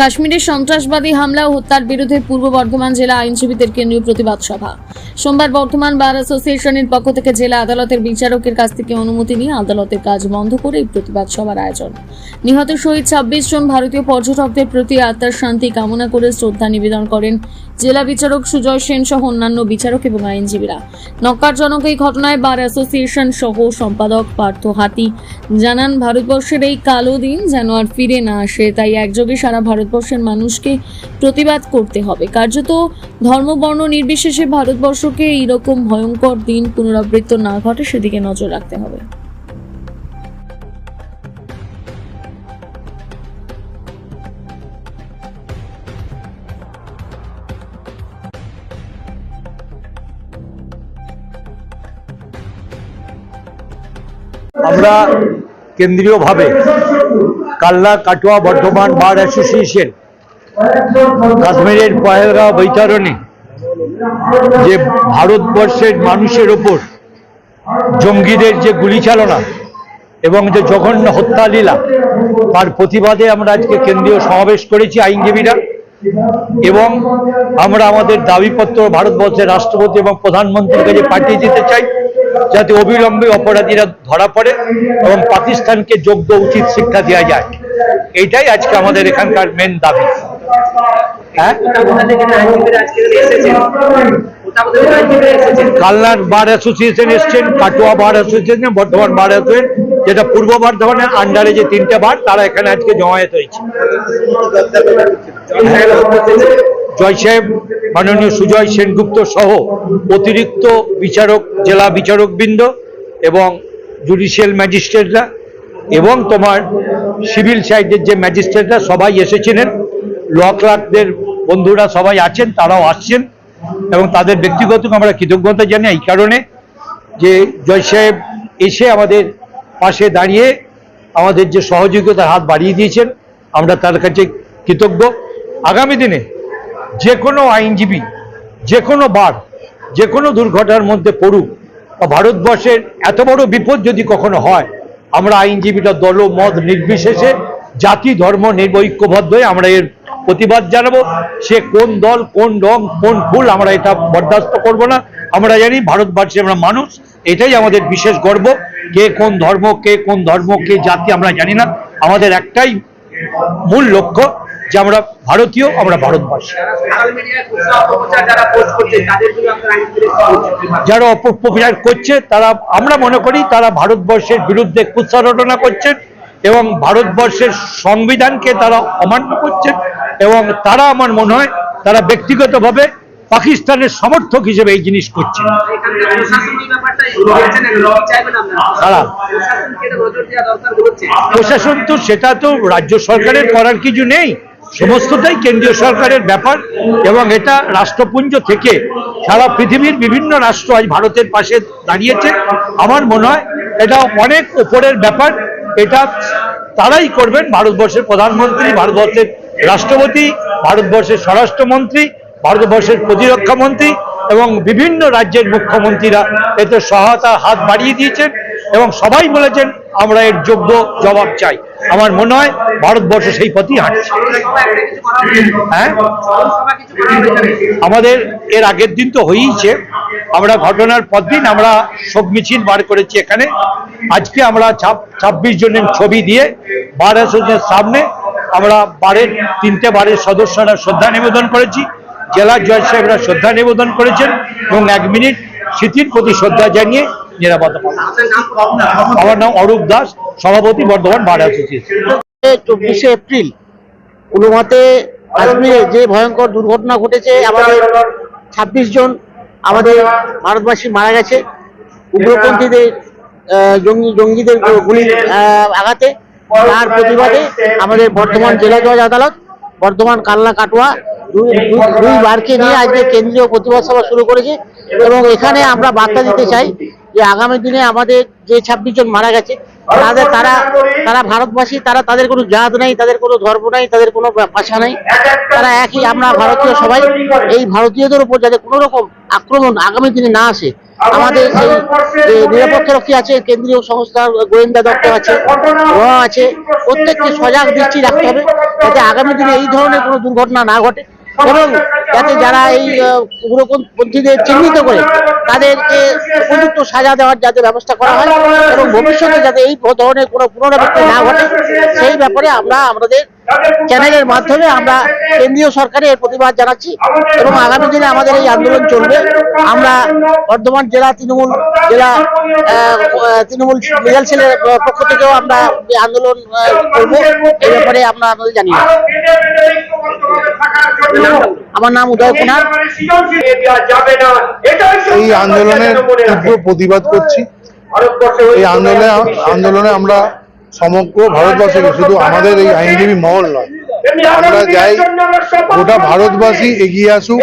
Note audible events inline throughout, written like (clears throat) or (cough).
কাশ্মীরে সন্ত্রাসবাদী হামলা ও হত্যার বিরুদ্ধে পূর্ব বর্ধমান জেলা আইনজীবীদের কেন্দ্রীয় প্রতিবাদ সভা। সোমবার বর্ধমান বার অ্যাসোসিয়েশনের পক্ষ থেকে জেলা আদালতের বিচারকের কাছ থেকে অনুমতি নিয়ে আদালতের কাজ বন্ধ করে এই প্রতিবাদ সভার আয়োজন। নিহত শহীদ ছাব্বিশ জন ভারতীয় পর্যটকদের প্রতি আত্মার শান্তি কামনা করে শ্রদ্ধা নিবেদন করেন জেলা বিচারক সুজয় সেন সহ অন্যান্য বিচারক এবং আইনজীবীরা। নক্কারজনক এই ঘটনায় বার অ্যাসোসিয়েশন সহ সম্পাদক পার্থ হাতি জানান, ভারতবর্ষের এই কালো দিন যেন আর ফিরে না আসে, তাই একযোগে সারা ভারতবর্ষের মানুষকে প্রতিবাদ করতে হবে। কার্যত ধর্মবর্ণ নির্বিশেষে নির্বিশেষে ভারতবর্ষকে এইরকম ভয়ঙ্কর দিন পুনরাবৃত্ত না ঘটে, সেদিকে নজর রাখতে হবে। আমরা কেন্দ্রীয়ভাবে কাল্লা কাটোয়া, বর্ধমান বার অ্যাসোসিয়েশন কাশ্মীরের পহেলগাঁও, বৈতরণে যে ভারতবর্ষের মানুষের ওপর জঙ্গিদের যে গুলিচালনা এবং যে জঘন্য হত্যা লীলা তার প্রতিবাদে আমরা আজকে কেন্দ্রীয় সমাবেশ করেছি আইনজীবীরা এবং আমরা আমাদের দাবিপত্র ভারতবর্ষের রাষ্ট্রপতি এবং প্রধানমন্ত্রীর কাছে পাঠিয়ে দিতে চাই যাতে অবিলম্বে অপরাধীরা ধরা পড়ে এবং পাকিস্তানকে যোগ্য উচিত শিক্ষা দেওয়া যায়। এটাই আজকে আমাদের এখানকার মেন দাবি। কালনার বার অ্যাসোসিয়েশন এসছেন Katwa bar association Bardhaman bar association যেটা পূর্ব বর্ধমানের আন্ডারে যে তিনটে বার, তারা এখানে আজকে জমায়েত হয়েছে। জয় সাহেব, মাননীয় সুজয় সেনগুপ্ত সহ অতিরিক্ত বিচারক, জেলা বিচারকবৃন্দ এবং জুডিশিয়াল ম্যাজিস্ট্রেটরা এবং তোমার সিভিল সাইডের যে ম্যাজিস্ট্রেটরা সবাই এসেছিলেন। ল ক্লার্কদের বন্ধুরা সবাই আছেন, তারাও আসছেন এবং তাদের ব্যক্তিগত আমরা কৃতজ্ঞতা জানাই এই কারণে যে জয় সাহেব এসে আমাদের পাশে দাঁড়িয়ে আমাদের যে সহযোগিতার হাত বাড়িয়ে দিয়েছেন, আমরা তার কাছে কৃতজ্ঞ। আগামী দিনে যে কোনো আইনজীবী যে কোনো বার যে কোনো দুর্ঘটনার মধ্যে পড়ুক বা ভারতবর্ষের এত বড় বিপদ যদি কখনো হয়, আমরা আইনজীবীরা দল মত নির্বিশেষে জাতি, ধর্ম নির্বৈক্যবদ্ধ হয়ে আমরা এর প্রতিবাদ জানাব সে কোন দল, কোন রং, কোন ফুল, আমরা এটা বরদাস্ত করব না। আমরা জানি ভারতবর্ষে আমরা মানুষ, এটাই আমাদের বিশেষ গর্ব। কে কোন ধর্ম, কে কোন ধর্ম, কে জাতি, আমরা জানি না। আমাদের একটাই মূল লক্ষ্য যে আমরা ভারতীয়, আমরা ভারতবাসী। যারা অপপ্রচার করছে, তারা, আমরা মনে করি তারা ভারতবর্ষের বিরুদ্ধে কুৎসারটনা করছেন এবং ভারতবর্ষের সংবিধানকে তারা অমান্য করছেন। এবং তারা আমার মনে হয়, তারা ব্যক্তিগতভাবে পাকিস্তানের সমর্থক হিসেবে এই জিনিস করছে। প্রশাসন তো সেটা তো রাজ্য সরকারের করার কিছু নেই, সমস্তটাই কেন্দ্রীয় সরকারের ব্যাপার এবং এটা রাষ্ট্রপুঞ্জ থেকে সারা পৃথিবীর বিভিন্ন রাষ্ট্র আজ ভারতের পাশে দাঁড়িয়েছে। আমার মনে হয় এটা অনেক উপরের ব্যাপার, এটা তারাই করবেন ভারতবর্ষের প্রধানমন্ত্রী, ভারতবর্ষের রাষ্ট্রপতি, ভারতবর্ষের স্বরাষ্ট্রমন্ত্রী, ভারতবর্ষের প্রতিরক্ষা মন্ত্রী এবং বিভিন্ন রাজ্যের মুখ্যমন্ত্রীরা এতে সহায়তার হাত বাড়িয়ে দিয়েছেন এবং সবাই বলেছেন, আমরা এর যোগ্য জবাব চাই। আমার মনে হয় ভারতবর্ষ সেই পথেই হাঁটছে। হ্যাঁ? আমাদের এর আগের দিন তো হয়েইছে। আমরা ঘটনার পর দিন আমরা শোক মিছিল বার করেছি এখানে। আজকে আমরা ছাব্বিশ জনের ছবি দিয়ে বার সামনে আমরা বারের তিনটে বারের সদস্যরা শ্রদ্ধা নিবেদন করেছি। জেলা জজ সাহেবরা শ্রদ্ধা নিবেদন করেছেন এবং এক মিনিট স্মৃতির প্রতি শ্রদ্ধা জানিয়ে নিরাপত্তা আমার নাম অরূপ দাস, সভাপতি বর্ধমান বার অ্যাসোসিয়েশন। চব্বিশে এপ্রিল অনুমাতে কাশ্মীরে যে ভয়ঙ্কর দুর্ঘটনা ঘটেছে, আমাদের ছাব্বিশ জন, আমাদের ভারতবাসী মারা গেছে। উগ্রপন্থীদের জঙ্গি জঙ্গিদের গুলি আঘাতে তার প্রতিবাদে আমাদের বর্ধমান জেলা জজ আদালত, বর্ধমান কালনা কাটোয়া দুই বারকে নিয়ে আজকে কেন্দ্রীয় প্রতিবাদ সভা শুরু করেছে এবং এখানে আমরা বার্তা দিতে চাই যে আগামী দিনে আমাদের যে ছাব্বিশ জন মারা গেছে তাদের তারা তারা ভারতবাসী তারা তাদের কোনো জাত নাই তাদের কোনো ধর্ম নাই তাদের কোনো ভাষা নাই। তারা একই আমরা ভারতীয় সবাই এই ভারতীয়দের উপর যাতে কোনো রকম আক্রমণ আগামী দিনে না আসে। আমাদের এই যে নিরাপত্তা রক্ষী আছে কেন্দ্রীয় সংস্থা গোয়েন্দা দপ্তর আছে র আছে প্রত্যেককে সজাগ দৃষ্টি রাখতে হবে যাতে আগামী দিনে এই ধরনের কোনো দুর্ঘটনা না ঘটে। এবং যাতে যারা এই উগ্রপন্থীদের চিহ্নিত করে, তাদেরকে উপযুক্ত সাজা দেওয়ার যাতে ব্যবস্থা করা হয় এবং ভবিষ্যতে যাতে এই ধরনের কোনো পুনরাবৃত্তি না ঘটে, সেই ব্যাপারে আমরা আমাদের চ্যানেলের মাধ্যমে আমরা কেন্দ্রীয় সরকারের প্রতিবাদ জানাচ্ছি এবং আগামী দিনে আমাদের এই আন্দোলন চলবে। আমরা বর্ধমান জেলা তৃণমূল জেলা তৃণমূল লিগাল সেলের পক্ষ থেকেও আমরা আন্দোলন করব। এই ব্যাপারে আমরা আপনাদের জানিয়ে আমার নাম উদয় কুমার। এই আন্দোলনের প্রতিবাদ করছি। এই আন্দোলনে আন্দোলনে আমরা সমগ্র ভারতবর্ষকে শুধু আমাদের এই আইনজীবী মহল নয় আমরা যাই গোটা ভারতবাসী এগিয়ে আসুক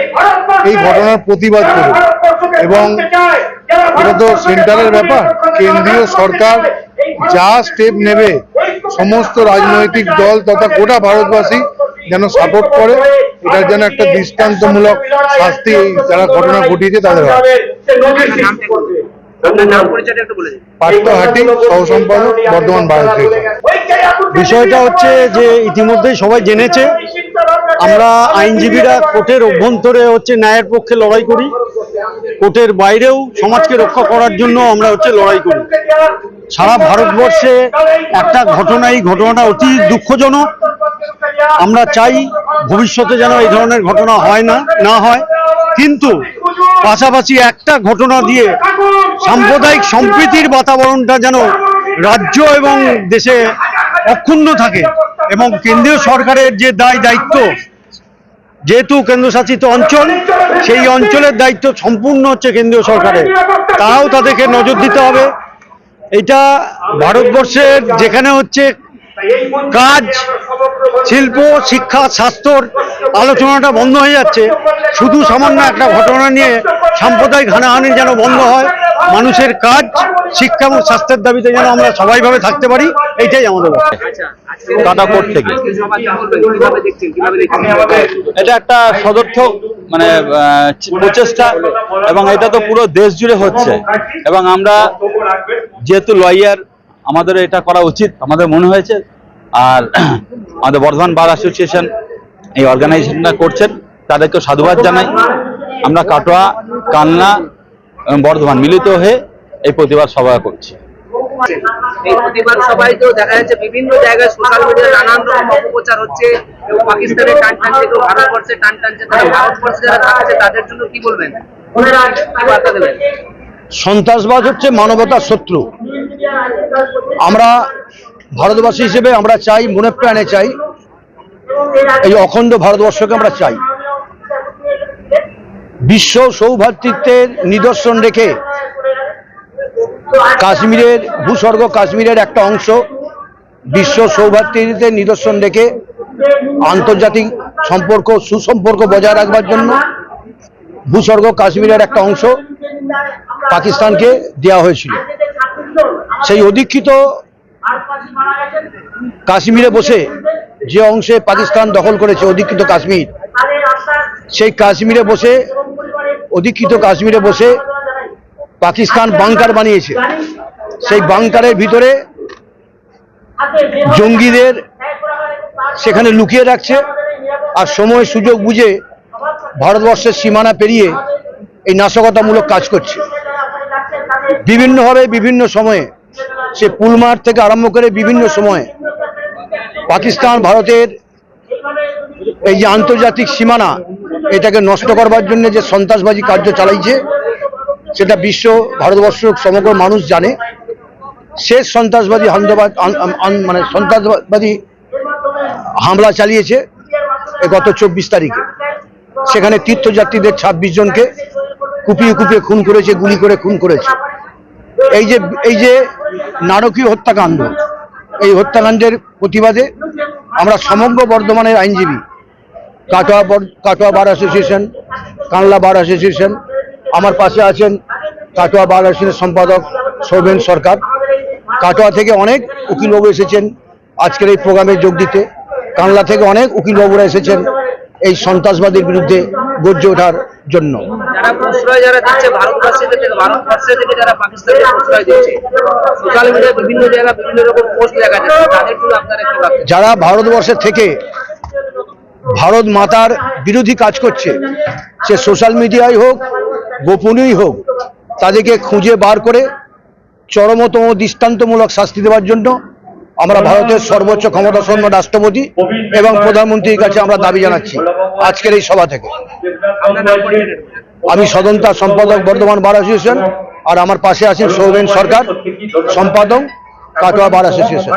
এই ঘটনার প্রতিবাদ করুক এবং এটা তো সেন্ট্রালের ব্যাপার কেন্দ্রীয় সরকার যা স্টেপ নেবে সমস্ত রাজনৈতিক দল তথা গোটা ভারতবাসী যেন সাপোর্ট করে এটার যেন একটা দৃষ্টান্তমূলক শাস্তি যারা ঘটনা ঘটিয়েছে তাদের হয় আপনার নাম? পরিচয়টা একটু বলে দিন। পার্থহাটি সহ সম্পাদক বর্ধমান ভারত বিষয়টা হচ্ছে যে ইতিমধ্যেই সবাই জেনেছে আমরা আইনজীবীরা কোর্টের অভ্যন্তরে হচ্ছে ন্যায়ের পক্ষে লড়াই করি কোর্টের বাইরেও সমাজকে রক্ষা করার জন্য আমরা হচ্ছে লড়াই করি। সারা ভারতবর্ষে একটা ঘটনা, এই ঘটনাটা অতি দুঃখজনক। আমরা চাই ভবিষ্যতে যেন এই ধরনের ঘটনা হয় না না হয়। কিন্তু পাশাপাশি একটা ঘটনা দিয়ে সাম্প্রদায়িক সম্প্রীতির বাতাবরণটা যেন রাজ্য এবং দেশে অক্ষুণ্ণ থাকে এবং কেন্দ্রীয় সরকারের যে দায় দায়িত্ব, যেহেতু কেন্দ্রশাসিত অঞ্চল, সেই অঞ্চলের দায়িত্ব সম্পূর্ণ হচ্ছে কেন্দ্রীয় সরকারের। তারাও তাদেরকে নজর দিতে হবে। এটা ভারতবর্ষের যেখানে হচ্ছে কাজ শিল্প শিক্ষা স্বাস্থ্যর আলোচনাটা বন্ধ হয়ে যাচ্ছে। শুধু সামান্য একটা ঘটনা নিয়ে সাম্প্রদায়িক হানাহানি যেন বন্ধ হয় মানুষের কাজ শিক্ষা এবং স্বাস্থ্যের দাবিতে যেন আমরা সবাইভাবে থাকতে পারি এইটাই আমাদের কোর্ট থেকে। এটা একটা সদর্থক মানে প্রচেষ্টা এবং এটা তো পুরো দেশ জুড়ে হচ্ছে। এবং আমরা যেহেতু লয়ার আমাদের এটা করা উচিত আমাদের মনে হয়েছে। আর (clears throat) আমাদের বর্ধমান বার অ্যাসোসিয়েশন এই অর্গানাইজেশনটা করছেন তাদেরকে সাধুবাদ জানাই। আমরা কাটোয়া কালনা এবং বর্ধমান মিলিত হয়ে এই প্রতিবাদ সভা করছি। এই প্রতিবাদ সভায় দেখা যাচ্ছে বিভিন্ন জায়গায় সোশ্যাল মিডিয়ায় নানান রকম অপপ্রচার হচ্ছে কেউ পাকিস্তানে টান টানছে কেউ ভারতবর্ষে টান টানছে তারা ভারতবর্ষে যারা থাকছে তাদের জন্য কি বলবেন? কি বার্তা দেবেন? সন্ত্রাসবাদ হচ্ছে মানবতার শত্রু। আমরা ভারতবাসী হিসেবে আমরা চাই, মনে প্রাণে চাই, এই অখণ্ড ভারতবর্ষকে আমরা চাই। বিশ্ব সৌভাতৃত্বের নিদর্শন রেখে কাশ্মীরের, ভূস্বর্গ কাশ্মীরের একটা অংশ বিশ্ব সৌভাতৃত্বের নিদর্শন রেখে আন্তর্জাতিক সম্পর্ক, সুসম্পর্ক বজায় রাখবার জন্য ভূস্বর্গ কাশ্মীরের একটা অংশ পাকিস্তানকে দেওয়া হয়েছিল। সেই অধিক্ষিত কাশ্মীরে বসে যে অংশে পাকিস্তান দখল করেছে, অধীক্ষিত কাশ্মীর। সেই কাশ্মীরে বসে, অধীক্ষিত কাশ্মীরে বসে পাকিস্তান বাংকার বানিয়েছে। সেই বাংকারের ভিতরে জঙ্গিদের সেখানে লুকিয়ে রাখছে আর সময় সুযোগ বুঝে ভারতবর্ষের সীমানা পেরিয়ে এই নাশকতামূলক কাজ করছে। বিভিন্নভাবে বিভিন্ন সময়ে সে পুলমার থেকে আরম্ভ করে বিভিন্ন সময়ে পাকিস্তান, ভারতের এই যে আন্তর্জাতিক সীমানা, এটাকে নষ্ট করবার জন্য যে সন্ত্রাসবাদী কার্য চালাইছে, সেটা বিশ্ব ভারতবর্ষ সমগ্র মানুষ জানে। শেষ সন্ত্রাসবাদী আন- মানে সন্ত্রাসবাদী হামলা চালিয়েছে গত চব্বিশ তারিখে। সেখানে তীর্থযাত্রীদের ছাব্বিশ জনকে কুপিয়ে কুপিয়ে খুন করেছে, গুলি করে খুন করেছে। এই যে এই যে নারকীয় হত্যাকাণ্ড, এই হত্যাকাণ্ডের প্রতিবাদে আমরা সমগ্র বর্ধমানের আইনজীবী, Katwa Katwa bar association, Kanla bar association, আমার পাশে আছেন কাটোয়া বার অ্যাসোসিয়েশনের সম্পাদক সৌমেন সরকার। কাটোয়া থেকে অনেক উকিলবাবু এসেছেন আজকের এই প্রোগ্রামে যোগ দিতে। কানলা থেকে অনেক উকিলবাবুরা এসেছেন। এই সন্ত্রাসবাদীর বিরুদ্ধে গর্জে ওঠার জন্য। যারা প্রশ্রয় যারা দিচ্ছে ভারতবর্ষে থেকে ভারতবর্ষে থেকে যারা পাকিস্তানকে প্রশ্রয় দিচ্ছে সোশ্যাল মিডিয়ায় বিভিন্ন জায়গায় বিভিন্ন রকম পোস্ট দেখা যাচ্ছে। তাদের জন্য আপনারা কি ভাবছেন? যারা ভারতবর্ষের থেকে ভারত মাতার বিরোধী কাজ করছে সে সোশ্যাল মিডিয়ায় হোক গোপনেই হোক তাদেরকে খুঁজে বার করে চরমতম দৃষ্টান্তমূলক শাস্তি দেওয়ার জন্য আমরা ভারতের সর্বোচ্চ ক্ষমতাসন্ন রাষ্ট্রপতি এবং প্রধানমন্ত্রীর কাছে আমরা দাবি জানাচ্ছি আজকের এই সভা থেকে। আমি সদন্তা সম্পাদক বর্ধমান বার অ্যাসোসিয়েশন আর আমার পাশে আছেন সৌমেন সরকার, সম্পাদক কাটোয়া বার অ্যাসোসিয়েশন